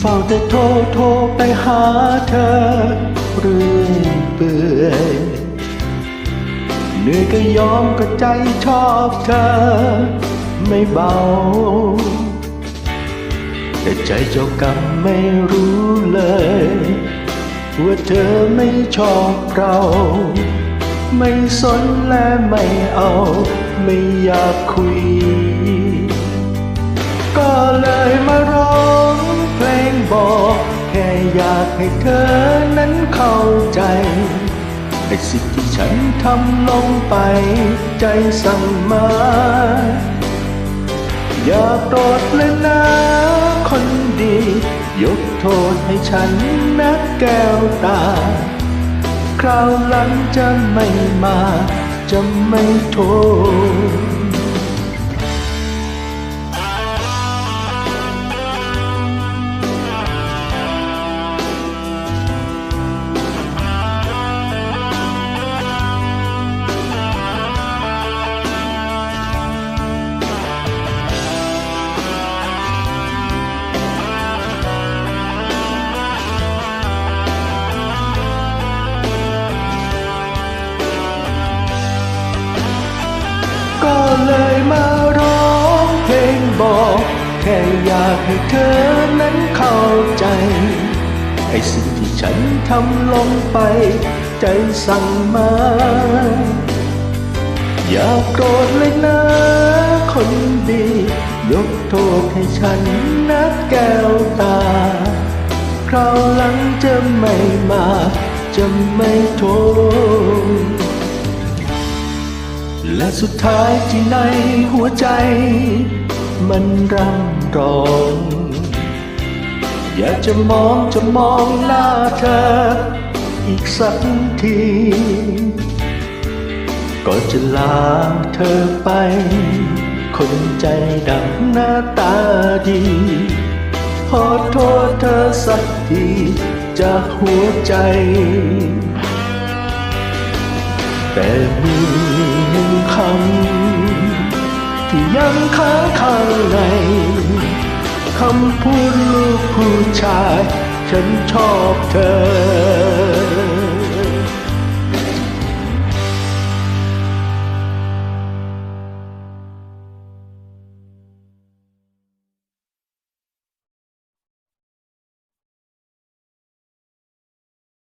เฝ้าแต่โทรโทรไปหาเธอเรื่อยเปื่อยเหนื่อยก็ยอมก็ใจชอบเธอ ไม่เบา แต่ใจเจ้ากรรมไม่รู้เลย ว่าเธอไม่ชอบเรา ไม่สนและไม่เอา ไม่อยากคุย ก็เลยมารอากให้เธอนั้นเข้าใจในสิ่งที่ฉันทำลงไปใจสั่งมา อย่าโกรธเลยนะคนดี ยกโทษให้ฉันนะแก้วตา คราวหลังจะไม่มา จะไม่โทษ ก็เลยมาร้องเพลงบอก แค่อยากให้เธอนั้นเข้าใจ ไอ้สิ่งที่ฉันทำลงไป ใจสั่งมา อย่าโกรธเลยนะคนดี ยกโทษให้ฉันนะแก้วตา คราวหลังจะไม่มา จะไม่โทษ และสุดท้ายที่ในหัวใจ มันร่ำร้อง อยากจะมองจะมองหน้าเธอ อีกสักที ก็จะลาเธอไป คนใจดำหน้าตาดี ขอโทษเธอสักทีจากหัวใจ แต่มีหนึ่งคำที่ยังค้างข้างในคำพูดลูกผู้ชาย ฉันชอบเธอ